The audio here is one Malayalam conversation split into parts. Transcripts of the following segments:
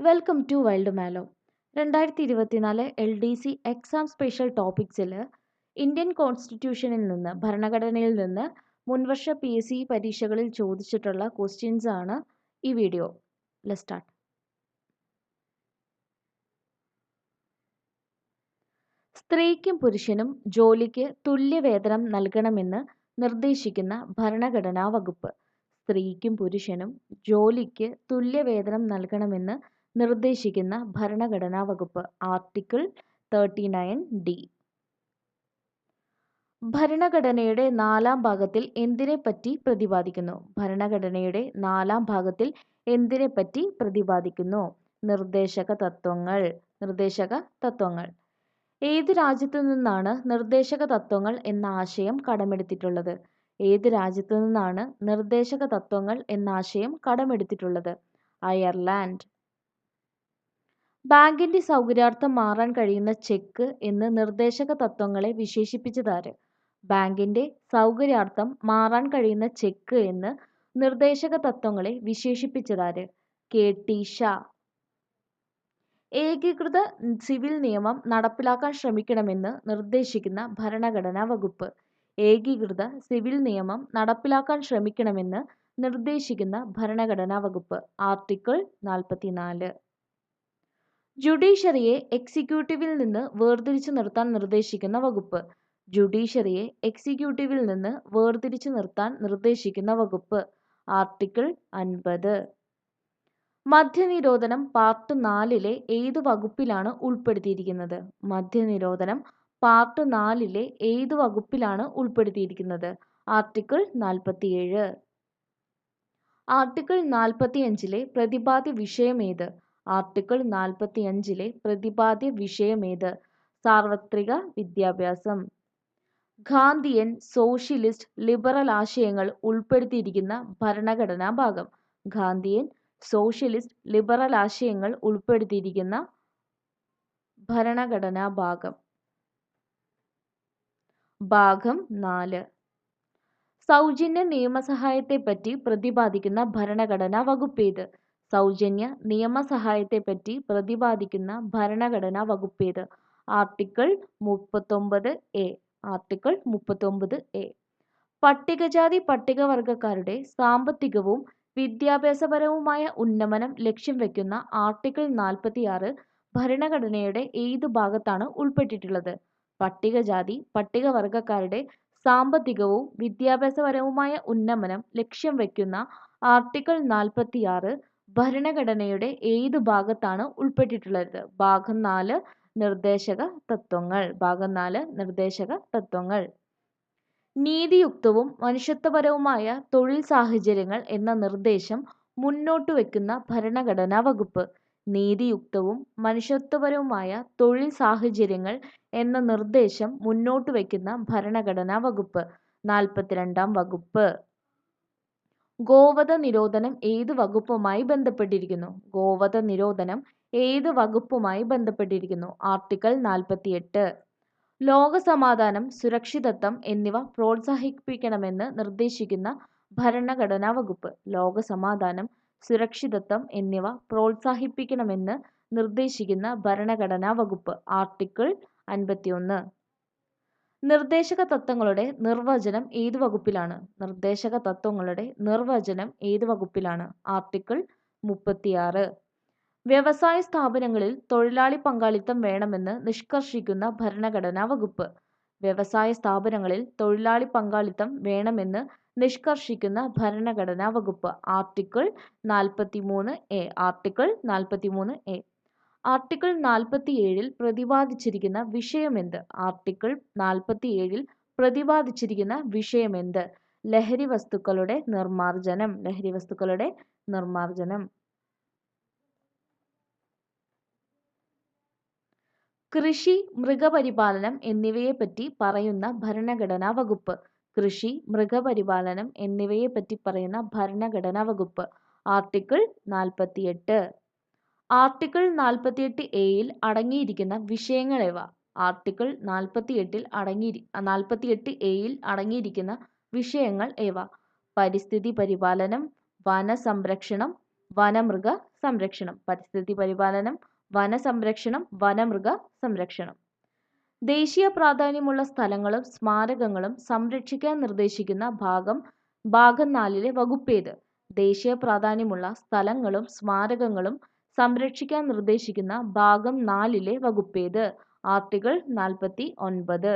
വെൽക്കം ടു വൈൽഡ് മാലോ രണ്ടായിരത്തി ഇരുപത്തിനാല് L D C exam special ടോപ്പിക്സിൽ Indian കോൺസ്റ്റിറ്റ്യൂഷനിൽ നിന്ന് ഭരണഘടനയിൽ നിന്ന് മുൻവർഷ പി എസ് സി പരീക്ഷകളിൽ ചോദിച്ചിട്ടുള്ള ക്വസ്റ്റ്യൻസ് ആണ് ഈ വീഡിയോ സ്റ്റാർട്ട് സ്ത്രീക്കും പുരുഷനും ജോലിക്ക് തുല്യവേതനം നൽകണമെന്ന് നിർദ്ദേശിക്കുന്ന ഭരണഘടനാ വകുപ്പ്. സ്ത്രീക്കും പുരുഷനും ജോലിക്ക് തുല്യവേതനം നൽകണമെന്ന് നിർദ്ദേശിക്കുന്ന ഭരണഘടനാ വകുപ്പ് ആർട്ടിക്കിൾ തേർട്ടി നയൻ ഡി ഭരണഘടനയുടെ നാലാം ഭാഗത്തിൽ എന്തിനെപ്പറ്റി പ്രതിപാദിക്കുന്നു? ഭരണഘടനയുടെ നാലാം ഭാഗത്തിൽ എന്തിനെപ്പറ്റി പ്രതിപാദിക്കുന്നു? നിർദ്ദേശക തത്വങ്ങൾ നിർദ്ദേശക തത്വങ്ങൾ. ഏത് രാജ്യത്തു നിന്നാണ് നിർദ്ദേശക തത്വങ്ങൾ എന്ന ആശയം കടമെടുത്തിട്ടുള്ളത്? ഏത് രാജ്യത്തു നിന്നാണ് നിർദ്ദേശക തത്വങ്ങൾ എന്ന ആശയം കടമെടുത്തിട്ടുള്ളത്? അയർലാൻഡ്. ബാങ്കിന്റെ സൗകര്യാർത്ഥം മാറാൻ കഴിയുന്ന ചെക്ക് എന്ന് നിർദ്ദേശക തത്വങ്ങളെ വിശേഷിപ്പിച്ചതാര്? ബാങ്കിന്റെ സൗകര്യാർത്ഥം മാറാൻ കഴിയുന്ന ചെക്ക് എന്ന് നിർദ്ദേശക തത്വങ്ങളെ വിശേഷിപ്പിച്ചതാര്? കെ. ടി. ഷാ. ഏകീകൃത സിവിൽ നിയമം നടപ്പിലാക്കാൻ ശ്രമിക്കണമെന്ന് നിർദ്ദേശിക്കുന്ന ഭരണഘടനാ വകുപ്പ്. ഏകീകൃത സിവിൽ നിയമം നടപ്പിലാക്കാൻ ശ്രമിക്കണമെന്ന് നിർദ്ദേശിക്കുന്ന ഭരണഘടനാ വകുപ്പ്. ആർട്ടിക്കിൾ നാൽപ്പത്തിനാല് ജുഡീഷ്യറിയെ എക്സിക്യൂട്ടീവിൽ നിന്ന് വേർതിരിച്ചു നിർത്താൻ നിർദ്ദേശിക്കുന്ന വകുപ്പ്. ജുഡീഷ്യറിയെ എക്സിക്യൂട്ടീവിൽ നിന്ന് വേർതിരിച്ചു നിർത്താൻ നിർദ്ദേശിക്കുന്ന വകുപ്പ്. ആർട്ടിക്കിൾ അൻപത്. മദ്യനിരോധനം പാർട്ട് നാലിലെ ഏത് വകുപ്പിലാണ് ഉൾപ്പെടുത്തിയിരിക്കുന്നത്? മദ്യനിരോധനം പാർട്ട് നാലിലെ ഏത് വകുപ്പിലാണ് ഉൾപ്പെടുത്തിയിരിക്കുന്നത്? ആർട്ടിക്കിൾ നാൽപ്പത്തിയേഴ്. ആർട്ടിക്കിൾ നാൽപ്പത്തിയഞ്ചിലെ പ്രതിപാദ്യ വിഷയമേത് ആർട്ടിക്കിൾ നാൽപ്പത്തിയഞ്ചിലെ പ്രതിപാദ്യ വിഷയമേത്? സാർവത്രിക വിദ്യാഭ്യാസം. ഗാന്ധിയൻ സോഷ്യലിസ്റ്റ് ലിബറൽ ആശയങ്ങൾ ഉൾപ്പെടുത്തിയിരിക്കുന്ന ഭരണഘടനാ ഭാഗം. ഗാന്ധിയൻ സോഷ്യലിസ്റ്റ് ലിബറൽ ആശയങ്ങൾ ഉൾപ്പെടുത്തിയിരിക്കുന്ന ഭരണഘടനാ ഭാഗം. ഭാഗം നാല്. സൗജന്യ നിയമസഹായത്തെപ്പറ്റി പ്രതിപാദിക്കുന്ന ഭരണഘടനാ വകുപ്പേത്? സൗജന്യ നിയമസഹായത്തെപ്പറ്റി പ്രതിപാദിക്കുന്ന ഭരണഘടനാ വകുപ്പേത്? ആർട്ടിക്കിൾ മുപ്പത്തൊമ്പത് എ. ആർട്ടിക്കിൾ മുപ്പത്തൊമ്പത് എ. പട്ടികജാതി പട്ടികവർഗക്കാരുടെ സാമ്പത്തികവും വിദ്യാഭ്യാസപരവുമായ ഉന്നമനം ലക്ഷ്യം വെക്കുന്ന ആർട്ടിക്കിൾ നാൽപ്പത്തിയാറ് ഭരണഘടനയുടെ ഏത് ഭാഗത്താണ് ഉൾപ്പെട്ടിട്ടുള്ളത്? പട്ടികജാതി പട്ടികവർഗക്കാരുടെ സാമ്പത്തികവും വിദ്യാഭ്യാസപരവുമായ ഉന്നമനം ലക്ഷ്യം വെക്കുന്ന ആർട്ടിക്കിൾ നാൽപ്പത്തിയാറ് ഭരണഘടനയുടെ ഏത് ഭാഗത്താണ് ഉൾപ്പെട്ടിട്ടുള്ളത്? ഭാഗം നാല് നിർദ്ദേശക തത്വങ്ങൾ. ഭാഗം നാല് നിർദ്ദേശക തത്വങ്ങൾ. നീതിയുക്തവും മനുഷ്യത്വപരവുമായ തൊഴിൽ സാഹചര്യങ്ങൾ എന്ന നിർദ്ദേശം മുന്നോട്ട് വെക്കുന്ന ഭരണഘടനാ വകുപ്പ്. നീതിയുക്തവും മനുഷ്യത്വപരവുമായ തൊഴിൽ സാഹചര്യങ്ങൾ എന്ന നിർദ്ദേശം മുന്നോട്ട് വയ്ക്കുന്ന ഭരണഘടനാ വകുപ്പ്. നാൽപ്പത്തിരണ്ടാം വകുപ്പ്. ഗോവധ നിരോധനം ഏത് വകുപ്പുമായി ബന്ധപ്പെട്ടിരിക്കുന്നു? ഗോവധ നിരോധനം ഏത് വകുപ്പുമായി ബന്ധപ്പെട്ടിരിക്കുന്നു? ആർട്ടിക്കിൾ നാൽപ്പത്തിയെട്ട് ലോകസമാധാനം സുരക്ഷിതത്വം എന്നിവ പ്രോത്സാഹിപ്പിക്കണമെന്ന് നിർദ്ദേശിക്കുന്ന ഭരണഘടനാ വകുപ്പ്. ലോകസമാധാനം സുരക്ഷിതത്വം എന്നിവ പ്രോത്സാഹിപ്പിക്കണമെന്ന് നിർദ്ദേശിക്കുന്ന ഭരണഘടനാ വകുപ്പ്. ആർട്ടിക്കിൾ അൻപത്തിയൊന്ന്. നിർദ്ദേശക തത്വങ്ങളുടെ നിർവചനം ഏത് വകുപ്പിലാണ്? നിർദ്ദേശക തത്വങ്ങളുടെ നിർവചനം ഏത് വകുപ്പിലാണ്? ആർട്ടിക്കിൾ മുപ്പത്തിയാറ്. വ്യവസായ സ്ഥാപനങ്ങളിൽ തൊഴിലാളി പങ്കാളിത്തം വേണമെന്ന് നിഷ്കർഷിക്കുന്ന ഭരണഘടനാ വകുപ്പ്. വ്യവസായ സ്ഥാപനങ്ങളിൽ തൊഴിലാളി പങ്കാളിത്തം വേണമെന്ന് നിഷ്കർഷിക്കുന്ന ഭരണഘടനാ വകുപ്പ്. ആർട്ടിക്കിൾ നാൽപ്പത്തിമൂന്ന് എ. ആർട്ടിക്കിൾ നാൽപ്പത്തിമൂന്ന് എ. ആർട്ടിക്കിൾ നാൽപ്പത്തിയേഴിൽ പ്രതിപാദിച്ചിരിക്കുന്ന വിഷയമെന്ത്? ആർട്ടിക്കിൾ നാൽപ്പത്തിയേഴിൽ പ്രതിപാദിച്ചിരിക്കുന്ന വിഷയമെന്ത്? ലഹരി വസ്തുക്കളുടെ നിർമാർജനം ലഹരി വസ്തുക്കളുടെ നിർമാർജനം കൃഷി മൃഗപരിപാലനം എന്നിവയെപ്പറ്റി പറയുന്ന ഭരണഘടനാ വകുപ്പ്. കൃഷി മൃഗപരിപാലനം എന്നിവയെപ്പറ്റി പറയുന്ന ഭരണഘടനാ വകുപ്പ്. ആർട്ടിക്കിൾ നാൽപ്പത്തിയെട്ട് ആർട്ടിക്കിൾ നാൽപ്പത്തിയെട്ട് എയിൽ അടങ്ങിയിരിക്കുന്ന വിഷയങ്ങളെവ? ആർട്ടിക്കിൾ നാൽപ്പത്തിയെട്ടിൽ അടങ്ങി നാൽപ്പത്തിയെട്ട് എയിൽ അടങ്ങിയിരിക്കുന്ന വിഷയങ്ങൾ ഏവ? പരിസ്ഥിതി പരിപാലനം വനസംരക്ഷണം വനമൃഗ സംരക്ഷണം. പരിസ്ഥിതി പരിപാലനം വനസംരക്ഷണം വനമൃഗ സംരക്ഷണം. ദേശീയ പ്രാധാന്യമുള്ള സ്ഥലങ്ങളും സ്മാരകങ്ങളും സംരക്ഷിക്കാൻ നിർദ്ദേശിക്കുന്ന ഭാഗം ഭാഗം നാലിലെ വകുപ്പേത്? ദേശീയ പ്രാധാന്യമുള്ള സ്ഥലങ്ങളും സ്മാരകങ്ങളും സംരക്ഷിക്കാൻ നിർദ്ദേശിക്കുന്ന ഭാഗം നാലിലെ വകുപ്പേത്. ആർട്ടിക്കിൾ നാൽപ്പത്തി ഒൻപത്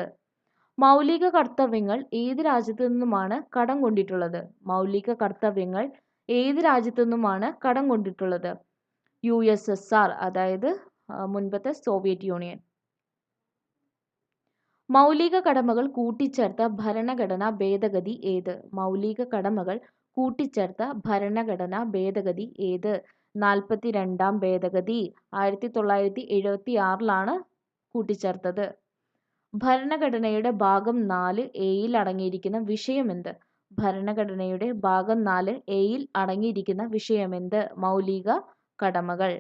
മൗലിക കർത്തവ്യങ്ങൾ ഏത് രാജ്യത്തു നിന്നുമാണ് കടം കൊണ്ടിട്ടുള്ളത്? മൗലിക കർത്തവ്യങ്ങൾ ഏത് രാജ്യത്തു നിന്നുമാണ് കടം കൊണ്ടിട്ടുള്ളത്? യു എസ് എസ് ആർ അതായത് മുൻപത്തെ സോവിയറ്റ് യൂണിയൻ. മൗലിക കടമകൾ കൂട്ടിച്ചേർത്ത ഭരണഘടനാ ഭേദഗതി ഏത്? മൗലിക കടമകൾ കൂട്ടിച്ചേർത്ത ഭരണഘടനാ ഭേദഗതി ഏത്? നാൽപ്പത്തി രണ്ടാം ഭേദഗതി ആയിരത്തി തൊള്ളായിരത്തി എഴുപത്തി ആറിലാണ് കൂട്ടിച്ചേർത്തത്. ഭരണഘടനയുടെ ഭാഗം നാല് എയിൽ അടങ്ങിയിരിക്കുന്ന വിഷയം വിഷയമെന്ത്? ഭരണഘടനയുടെ ഭാഗം നാല് എയിൽ അടങ്ങിയിരിക്കുന്ന വിഷയം വിഷയമെന്ത്? മൗലിക കടമകൾ.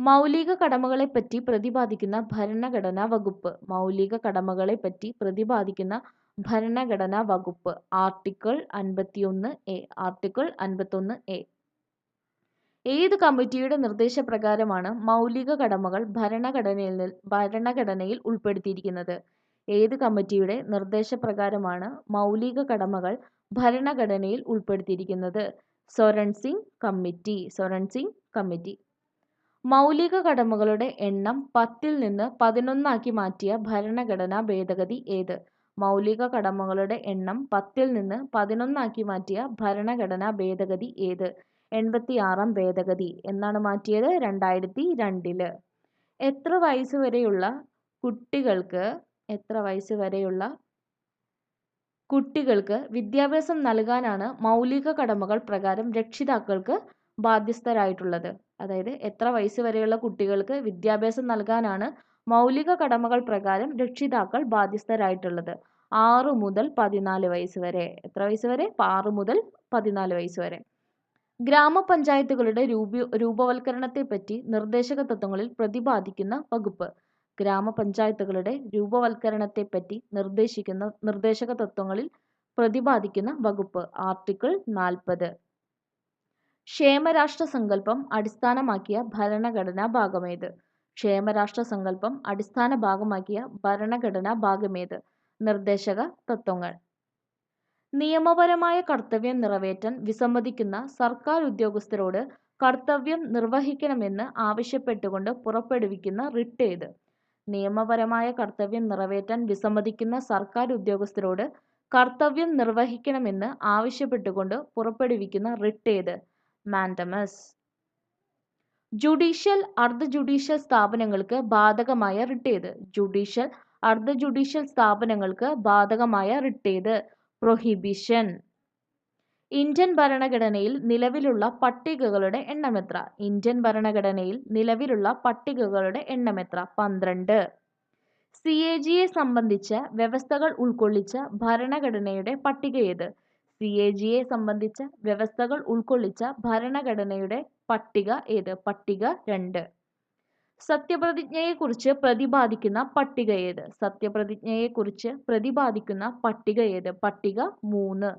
മൗലിക കടമകളെപ്പറ്റി പ്രതിപാദിക്കുന്ന ഭരണഘടനാ വകുപ്പ്. മൗലിക കടമകളെപ്പറ്റി പ്രതിപാദിക്കുന്ന ഭരണഘടനാ വകുപ്പ്. ആർട്ടിക്കിൾ അൻപത്തിയൊന്ന് എ ആർട്ടിക്കിൾ അൻപത്തൊന്ന് എ ഏത് കമ്മിറ്റിയുടെ നിർദ്ദേശപ്രകാരമാണ് മൗലിക കടമകൾ ഭരണഘടനയിൽ ഭരണഘടനയിൽ ഉൾപ്പെടുത്തിയിരിക്കുന്നത്? ഏത് കമ്മിറ്റിയുടെ നിർദ്ദേശപ്രകാരമാണ് മൗലിക കടമകൾ ഭരണഘടനയിൽ ഉൾപ്പെടുത്തിയിരിക്കുന്നത്? Swaran Singh committee Swaran Singh committee. മൗലിക കടമകളുടെ എണ്ണം പത്തിൽ നിന്ന് പതിനൊന്നാക്കി മാറ്റിയ ഭരണഘടനാ ഭേദഗതി ഏത്? മൗലിക കടമകളുടെ എണ്ണം പത്തിൽ നിന്ന് പതിനൊന്നാക്കി മാറ്റിയ ഭരണഘടനാ ഭേദഗതി ഏത്? എൺപത്തിയാറാം ഭേദഗതി. എന്നാണ് മാറ്റിയത് രണ്ടായിരത്തി രണ്ടിൽ എത്ര വയസ്സ് വരെയുള്ള കുട്ടികൾക്ക് എത്ര വയസ്സ് വരെയുള്ള കുട്ടികൾക്ക് വിദ്യാഭ്യാസം നൽകാനാണ് മൗലിക കടമകൾ പ്രകാരം രക്ഷിതാക്കൾക്ക് ബാധ്യസ്ഥരായിട്ടുള്ളത്? അതായത് എത്ര വയസ്സ് വരെയുള്ള കുട്ടികൾക്ക് വിദ്യാഭ്യാസം നൽകാനാണ് മൗലിക കടമകൾ പ്രകാരം രക്ഷിതാക്കൾ ബാധ്യസ്ഥരായിട്ടുള്ളത്? ആറ് മുതൽ പതിനാല് വയസ്സ് വരെ. എത്ര വയസ്സ് വരെ? ആറ് മുതൽ പതിനാല് വയസ്സ് വരെ. ഗ്രാമപഞ്ചായത്തുകളുടെ രൂപ രൂപവൽക്കരണത്തെപ്പറ്റി നിർദ്ദേശക തത്വങ്ങളിൽ പ്രതിപാദിക്കുന്ന വകുപ്പ്. ഗ്രാമപഞ്ചായത്തുകളുടെ രൂപവൽക്കരണത്തെപ്പറ്റി നിർദ്ദേശിക്കുന്ന നിർദ്ദേശക തത്വങ്ങളിൽ പ്രതിപാദിക്കുന്ന വകുപ്പ്. ആർട്ടിക്കിൾ നാൽപ്പത്. ക്ഷേമരാഷ്ട്ര സങ്കല്പം അടിസ്ഥാനമാക്കിയ ഭരണഘടനാ ഭാഗമേത്? ക്ഷേമരാഷ്ട്ര സങ്കല്പം അടിസ്ഥാന ഭാഗമാക്കിയ ഭരണഘടനാ ഭാഗമേത്? നിർദ്ദേശക തത്വങ്ങൾ നിയമപരമായ കർത്തവ്യം നിറവേറ്റാൻ വിസമ്മതിക്കുന്ന സർക്കാർ ഉദ്യോഗസ്ഥരോട് കർത്തവ്യം നിർവഹിക്കണമെന്ന് ആവശ്യപ്പെട്ടുകൊണ്ട് പുറപ്പെടുവിക്കുന്ന റിട്ട് ഏത്? നിയമപരമായ കർത്തവ്യം നിറവേറ്റാൻ വിസമ്മതിക്കുന്ന സർക്കാർ ഉദ്യോഗസ്ഥരോട് കർത്തവ്യം നിർവഹിക്കണമെന്ന് ആവശ്യപ്പെട്ടുകൊണ്ട് പുറപ്പെടുവിക്കുന്ന റിട്ട് ഏത്? മാൻഡമസ്. ജുഡീഷ്യൽ അർദ്ധ ജുഡീഷ്യൽ സ്ഥാപനങ്ങൾക്ക് ബാധകമായ റിട്ട് ഏത്? ജുഡീഷ്യൽ അർദ്ധ ജുഡീഷ്യൽ സ്ഥാപനങ്ങൾക്ക് ബാധകമായ റിട്ട് ഏത്? പ്രൊഹിബിഷൻ ഇന്ത്യൻ ഭരണഘടനയിൽ നിലവിലുള്ള പട്ടികകളുടെ എണ്ണമെത്ര ഇന്ത്യൻ ഭരണഘടനയിൽ നിലവിലുള്ള പട്ടികകളുടെ എണ്ണമെത്ര പന്ത്രണ്ട്. സി എ ജിയെ സംബന്ധിച്ച വ്യവസ്ഥകൾ ഉൾക്കൊള്ളിച്ച ഭരണഘടനയുടെ പട്ടിക ഏത്? സി എ ജിയെ സംബന്ധിച്ച വ്യവസ്ഥകൾ ഉൾക്കൊള്ളിച്ച ഭരണഘടനയുടെ പട്ടിക ഏത്? പട്ടിക രണ്ട്. സത്യപ്രതിജ്ഞയെക്കുറിച്ച് പ്രതിപാദിക്കുന്ന പട്ടിക ഏത്? സത്യപ്രതിജ്ഞയെക്കുറിച്ച് പ്രതിപാദിക്കുന്ന പട്ടിക ഏത്? പട്ടിക മൂന്ന്.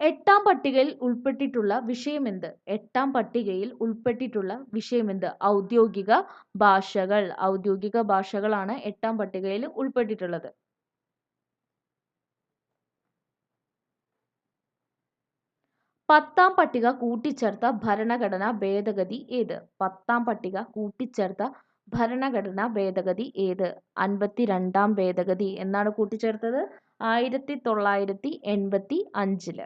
എട്ടാം പട്ടികയിൽ ഉൾപ്പെട്ടിട്ടുള്ള വിഷയമെന്ത് എട്ടാം പട്ടികയിൽ ഉൾപ്പെട്ടിട്ടുള്ള വിഷയമെന്ത് ഔദ്യോഗിക ഭാഷകൾ. ഔദ്യോഗിക ഭാഷകളാണ് എട്ടാം പട്ടികയിൽ ഉൾപ്പെട്ടിട്ടുള്ളത്. പത്താം പട്ടിക കൂട്ടിച്ചേർത്ത ഭരണഘടനാ ഭേദഗതി ഏത്? പത്താം പട്ടിക കൂട്ടിച്ചേർത്ത ഭരണഘടനാ ഭേദഗതി ഏത്? അൻപത്തിരണ്ടാം ഭേദഗതി എന്നാണ് കൂട്ടിച്ചേർത്തത്. ആയിരത്തി തൊള്ളായിരത്തി എൺപത്തി അഞ്ചിൽ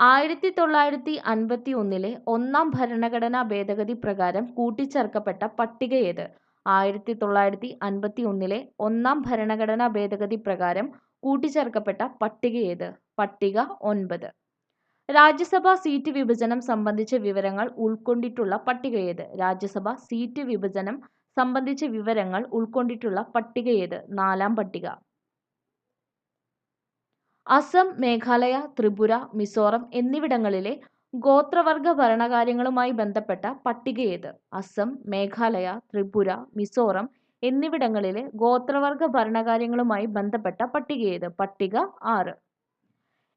ആയിരത്തി തൊള്ളായിരത്തി അൻപത്തി ഒന്നിലെ ഒന്നാം ഭരണഘടനാ ഭേദഗതി പ്രകാരം കൂട്ടിച്ചേർക്കപ്പെട്ട പട്ടിക ഏത്? ആയിരത്തി തൊള്ളായിരത്തി അൻപത്തി ഒന്നിലെ ഒന്നാം ഭരണഘടനാ ഭേദഗതി പ്രകാരം കൂട്ടിച്ചേർക്കപ്പെട്ട പട്ടിക ഏത്? പട്ടിക ഒൻപത്. രാജ്യസഭാ സീറ്റ് വിഭജനം സംബന്ധിച്ച വിവരങ്ങൾ ഉൾക്കൊണ്ടിട്ടുള്ള പട്ടിക ഏത്? രാജ്യസഭ സീറ്റ് വിഭജനം സംബന്ധിച്ച വിവരങ്ങൾ ഉൾക്കൊണ്ടിട്ടുള്ള പട്ടിക ഏത്? നാലാം പട്ടിക. അസം മേഘാലയ ത്രിപുര മിസോറം എന്നിവിടങ്ങളിലെ ഗോത്രവർഗ ഭരണകാര്യങ്ങളുമായി ബന്ധപ്പെട്ട പട്ടിക ഏത്? അസം മേഘാലയ ത്രിപുര മിസോറം എന്നിവിടങ്ങളിലെ ഗോത്രവർഗ ഭരണകാര്യങ്ങളുമായി ബന്ധപ്പെട്ട പട്ടിക ഏത്? പട്ടിക ആറ്.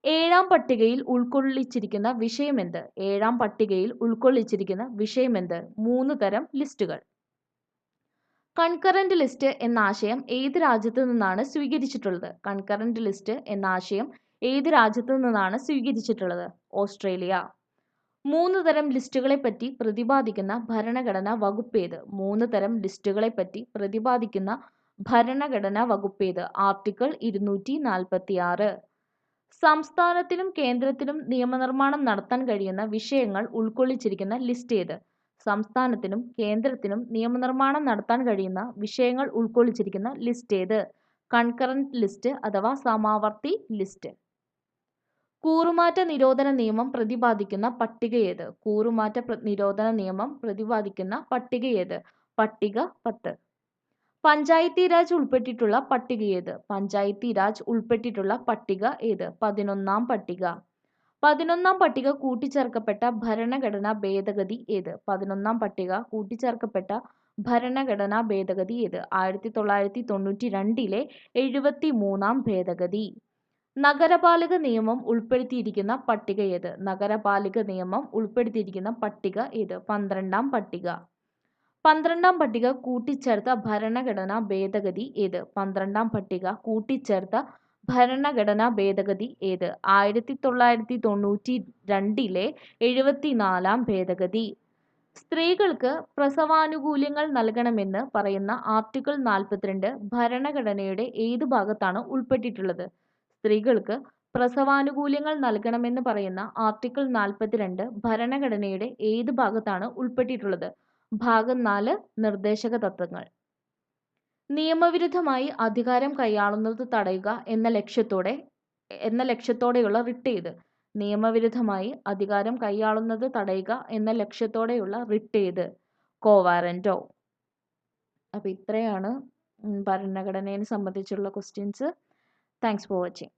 ഏഴാം പട്ടികയിൽ ഉൾക്കൊള്ളിച്ചിരിക്കുന്ന വിഷയമെന്ത്? ഏഴാം പട്ടികയിൽ ഉൾക്കൊള്ളിച്ചിരിക്കുന്ന വിഷയമെന്ത്? മൂന്ന് തരം ലിസ്റ്റുകൾ. കൺകറന്റ് ലിസ്റ്റ് എന്ന ആശയം ഏത് രാജ്യത്തു നിന്നാണ് സ്വീകരിച്ചിട്ടുള്ളത്? കൺകറന്റ് ലിസ്റ്റ് എന്ന ആശയം ഏത് രാജ്യത്തു നിന്നാണ് സ്വീകരിച്ചിട്ടുള്ളത്? ഓസ്ട്രേലിയ. മൂന്ന് തരം ലിസ്റ്റുകളെ പറ്റി പ്രതിപാദിക്കുന്ന ഭരണഘടനാ വകുപ്പേത് മൂന്ന് തരം ലിസ്റ്റുകളെ പറ്റി പ്രതിപാദിക്കുന്ന ഭരണഘടനാ വകുപ്പേത് ആർട്ടിക്കിൾ ഇരുന്നൂറ്റി നാൽപ്പത്തി ആറ് സംസ്ഥാനത്തിനും കേന്ദ്രത്തിനും നിയമനിർമ്മാണം നടത്താൻ കഴിയുന്ന വിഷയങ്ങൾ ഉൾക്കൊള്ളിച്ചിരിക്കുന്ന ലിസ്റ്റ് ഏത്? സംസ്ഥാനത്തിനും കേന്ദ്രത്തിനും നിയമനിർമ്മാണം നടത്താൻ കഴിയുന്ന വിഷയങ്ങൾ ഉൾക്കൊള്ളിച്ചിരിക്കുന്ന ലിസ്റ്റ് ഏത്? കൺകറന്റ് ലിസ്റ്റ് അഥവാ സമാവർത്തി ലിസ്റ്റ്. കൂറുമാറ്റ നിരോധന നിയമം പ്രതിപാദിക്കുന്ന പട്ടിക ഏത്? കൂറുമാറ്റ നിരോധന നിയമം പ്രതിപാദിക്കുന്ന പട്ടിക ഏത്? പട്ടിക പത്ത്. പഞ്ചായത്തി രാജ് ഉൾപ്പെട്ടിട്ടുള്ള പട്ടിക ഏത്? പഞ്ചായത്തി രാജ് ഉൾപ്പെട്ടിട്ടുള്ള പട്ടിക ഏത്? പതിനൊന്നാം പട്ടിക. പതിനൊന്നാം പട്ടിക കൂട്ടിച്ചേർക്കപ്പെട്ട ഭരണഘടനാ ഭേദഗതി ഏത്? പതിനൊന്നാം പട്ടിക കൂട്ടിച്ചേർക്കപ്പെട്ട ഭരണഘടനാ ഭേദഗതി ഏത്? ആയിരത്തി തൊള്ളായിരത്തി തൊണ്ണൂറ്റി രണ്ടിലെ എഴുപത്തി മൂന്നാം ഭേദഗതി. നഗരപാലക നിയമം ഉൾപ്പെടുത്തിയിരിക്കുന്ന പട്ടിക ഏത്? നഗരപാലിക നിയമം ഉൾപ്പെടുത്തിയിരിക്കുന്ന പട്ടിക ഏത്? പന്ത്രണ്ടാം പട്ടിക. പന്ത്രണ്ടാം പട്ടിക കൂട്ടിച്ചേർത്ത ഭരണഘടനാ ഭേദഗതി ഏത്? പന്ത്രണ്ടാം പട്ടിക കൂട്ടിച്ചേർത്ത ഭരണഘടനാ ഭേദഗതി ഏത്? ആയിരത്തി തൊള്ളായിരത്തി തൊണ്ണൂറ്റി രണ്ടിലെ എഴുപത്തിനാലാം ഭേദഗതി. സ്ത്രീകൾക്ക് പ്രസവാനുകൂല്യങ്ങൾ നൽകണമെന്ന് പറയുന്ന ആർട്ടിക്കിൾ നാൽപ്പത്തിരണ്ട് ഭരണഘടനയുടെ ഏത് ഭാഗത്താണ് ഉൾപ്പെട്ടിട്ടുള്ളത്? സ്ത്രീകൾക്ക് പ്രസവാനുകൂല്യങ്ങൾ നൽകണമെന്ന് പറയുന്ന ആർട്ടിക്കിൾ നാൽപ്പത്തിരണ്ട് ഭരണഘടനയുടെ ഏത് ഭാഗത്താണ് ഉൾപ്പെട്ടിട്ടുള്ളത്? ഭാഗം നാല് നിർദ്ദേശക തത്വങ്ങൾ. നിയമവിരുദ്ധമായി അധികാരം കൈയാളുന്നത് തടയുക എന്ന ലക്ഷ്യത്തോടെ എന്ന ലക്ഷ്യത്തോടെയുള്ള റിട്ട് ഏത്? നിയമവിരുദ്ധമായി അധികാരം കൈയാളുന്നത് തടയുക എന്ന ലക്ഷ്യത്തോടെയുള്ള റിട്ട് ഏത്? കോവാരന്റോ അപ്പോൾ ഇത്രയാണ് ഭരണഘടനയെ സംബന്ധിച്ചുള്ള ക്വസ്റ്റ്യൻസ് താങ്ക്സ് ഫോർ വാച്ചിങ്